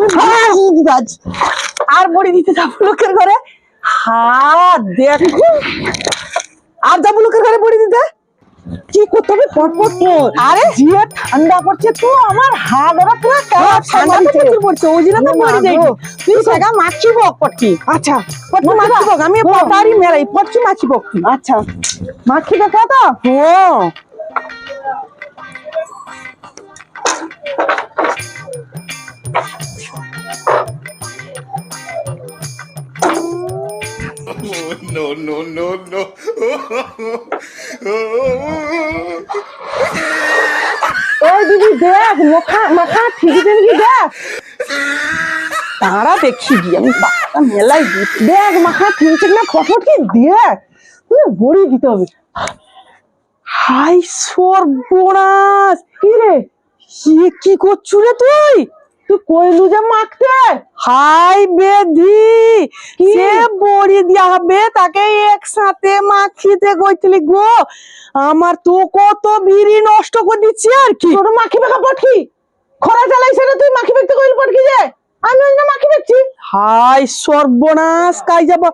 আমি আর বড়ি দিতে যাব লোকের ঘরে। হা দেখো। আর যাব লোকের ঘরে বড়ি দিতে? কি করতে হবে? পটপট পর আরে জিয়া ঠান্ডা পড়ছে তো আমার হাত ওরা পুরো ঠান্ডা প্রচুর পড়ছে ওই জন্য তো বড়ি দেই তুই সেগা মাছি বক পটকি। আচ্ছা। পটকি মাছি বক আমি পটারি মেলাই পটকি মাছি বক আচ্ছা। মাছি দেখা তো? হ্যাঁ। No, no, no, no. ওই দিদি দেখ মাখা মাখা ঠিক নাকি দেখ? তারা দেখি গিয়ে আমি বাচ্চা মেলাই দিই দেখ মাখা ঠিক আছে না ফটো কি? দেখ তুই বড়ি দিতে হবে। হাই সর্বনাশ! কি রে? কি করছু রে তুই? তুই কইলু যে মাখতে? হাই বেধি সে বড়ি দিয়া হবে তাকে একসাথে মাখিতে কইছিলি গো। আমার তো কত বিড়ি নষ্ট করে দিচ্ছি আর কি? তোর মাখি বেকা পটকি। খরা চালাইছে না তুই মাখি বেখতে কইল পটকি যে? আমি ওই না মাখি বেকছি হাই সর্বনাশ কাই যাব।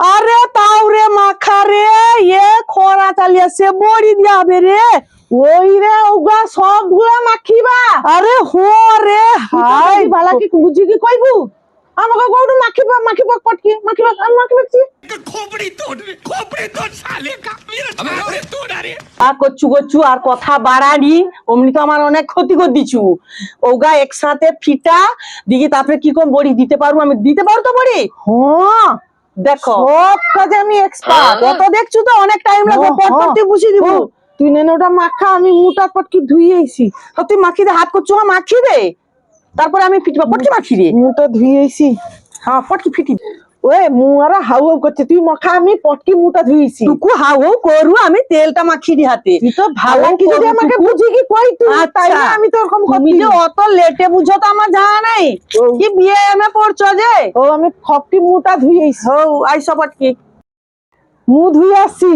আরে তাও রে মাখা রে এ খরা চালিয়া সে বড়ি দিয়া হবে রে ওই রে ওগুলা সবগুলা মাখিবা। আরে হো রে হাই ভালা কি বুঝি কি কইবু? আমাকে গৌড়ু মাখিবা মাখিবা পটকি মাখিবা আমি মাখিবা কি? খোপড়ি তোর খোপড়ি তোর শালে কা মেরে তোর আরে। আ কচ্ছু কচ্ছু আর কথা বাড়ানি। অমনি তো আমার অনেক ক্ষতি করে দিছু। ওগা একসাথে ফিটা দিকে তারপরে কি কম বড়ি দিতে পারব? আমি দিতে পারো তো বড়ি? হ্যাঁ। দেখো। সব কাজে আমি এক্সপার্ট কত দেখছ তো অনেক টাইম লাগবে পট পট বুঝিয়ে দিব। তুই নেন ওটা মাখা আমি মুটা পটকি তো তুই মাখি দে হাত করছ হ্যাঁ মাখি দে। তারপরে আমি ফিটবা পটকি মাখি রে মুটা ধুয়েছি হ্যাঁ পটকি ফিটি ওই মুয়ারা হাউ হাউ করছে তুই মাখা আমি পটকি মুটা ধুইছি। টুকু হাউ হাউ করু আমি তেলটা মাখি দি হাতে। তুই তো ভালো কি যদি আমাকে বুঝি কি কই তুই? তাই না আমি তো এরকম যে অত লেটে বুঝো তো আমার জানা নাই। কি বিয়ে এমে পড়ছো যে? ও আমি ফপটি মুটা ধুইছি। ও আইসা পটকি। মু ধুই আসছি।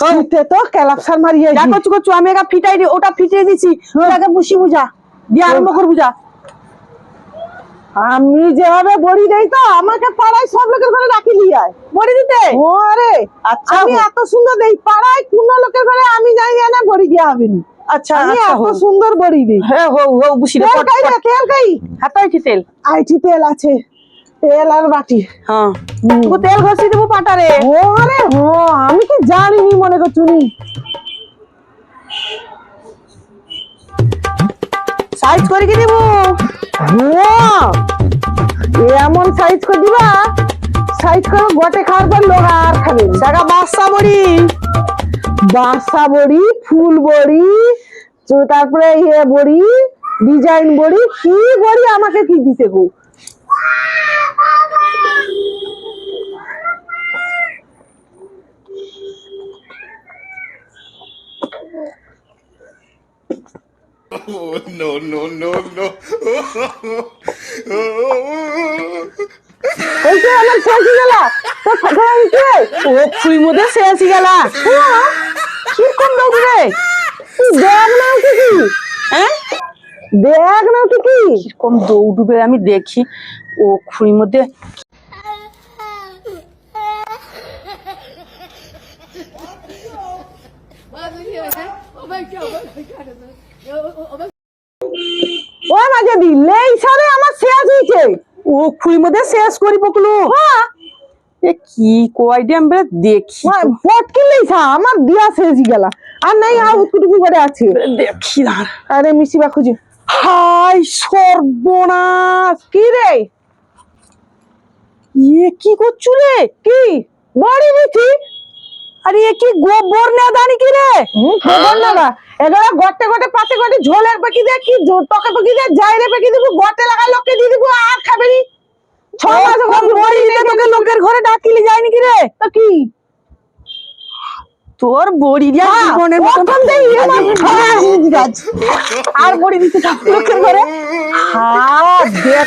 শীতে তো ক্যালাপসার মারিয়ে যা করছু আমি একা ফিটাই দি ওটা ফিটিয়ে দিছি। ওটাকে বুঝি বুঝা। দিয়ে আরম্ভ কর বুঝা। আমি যেভাবে বড়ি দেই তো আমাকে পাড়ায় সব লোকের ঘরে রাখি লিয়ায় বড়ি দিতে? ও আরে আচ্ছা। আমি এত সুন্দর দেই পাড়ায় কোন লোকের ঘরে আমি যাই না বড়ি দিয়া হবে না আচ্ছা আমি এত সুন্দর বড়ি দিই। হ্যাঁ হো হো বুঝি তেল কাই তেল কাই হাতাইছি তেল। আইছি তেল আছে তেল আর বাটি। হ্যাঁ। তুই তেল ঘষি দেবো পাটারে। ও আরে ও আমি কি জানিনি মনে করছুনি সাইজ করে কি দেবো এমন সাইজ করে দিবা সাইজ করে গোটে খাওয়ার পর লোক আর খাবে জায়গা বাসা বড়ি। বাসা বড়ি, ফুল বড়ি তারপরে ইয়ে বড়ি ডিজাইন বড়ি, কি বড়ি আমাকে কি দিতে গো? Oh, no, no, no, no. আমার হয়ে ও ফুই মধ্যে হয়ে গেল কি কোন তুই দেখ না কি কি হ্যাঁ দেখ না কি কি কীরকম দৌড়বে আমি দেখি ও খুঁড়ির মধ্যে ও মাঝে দিলে ইসারে আমার শেষ হইছে। ও খুঁড়ির মধ্যে শেষ করি পকলু। হ্যাঁ। এ কি কয়ডি আমি বেলা দেখি পটকি লইছা আমার দিয়া শেষ গেলা। আর নাই আর উটকুটুকু করে আছে। দেখি দাঁড় আরে মিশিবা খুঁজি। হাই সর্বনাশ। কি রে? ইয়ে কি করছু রে? কি? বড়ি মিঠি আরে এ কি গোবর না দানি কি রে? গোবর না দা এগুলা গটে গটে পাতে গটে ঝোলের পাকি দে কি টকে পাকি দে যাইরে পাকি দিব গটে লাগা লোকে দিয়ে দিব আর খাবে নি। ছ মাস দিলে তোকে লোকের ঘরে ডাকিলি যায়নি কি রে? তো কি? তোর বড়ি দিয়া জীবনের মতন আর বড়ি দিতে যাব লোকের ঘরে? হ্যাঁ দেখ।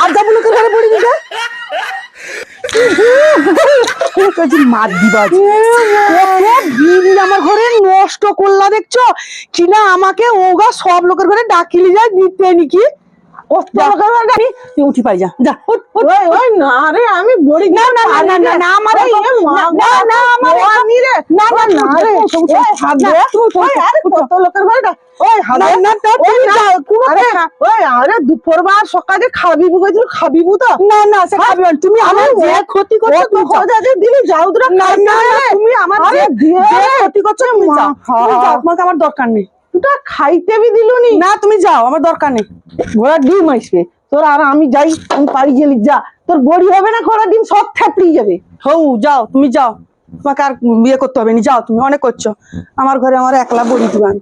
আর যাব লোকের ঘরে বড়ি দিতে? আমার ঘরে নষ্ট করলা, দেখছ? কিনা আমাকে ওগা সব লোকের ঘরে ডাকিলি যায় দিতে নাকি? তুই উঠি পাই যা যা উঠ উঠ ওই ওই না রে আমি বড়ি না না না না আমার ওই, না না আমার আমি রে না না রে ওই হাত না, দে ওই আরে কত লোকের ঘরে ওই হাত না, দে। না, না, ওই তুমি যাও, কোনো আরে, কথা। ওই আরে দুপুর বার সকালে খাবি কইছিল খাবিবু তো না না সে খাবি তুমি আমার যে ক্ষতি করছ তুমি দিলি যাও না। তুমি আমার যে। ক্ষতি করছ তুমি যাও তোমাকে আমার দরকার নেই তোরা খাইতে বি দিলুনি না। তুমি যাও, আমার দরকার নেই। ঘোড়ার ডিম আসবে। তোর আর আমি যাই, আমি পারি গেলি, যা। তোর বড়ি হবে না, ঘোড়ার ডিম সব থাপড়ি যাবে। হৌ যাও, তুমি যাও। তোমাকে আর বিয়ে করতে হবে না, যাও তুমি, অনেক করছ। আমার ঘরে আমার একলা বড়ি দিবান।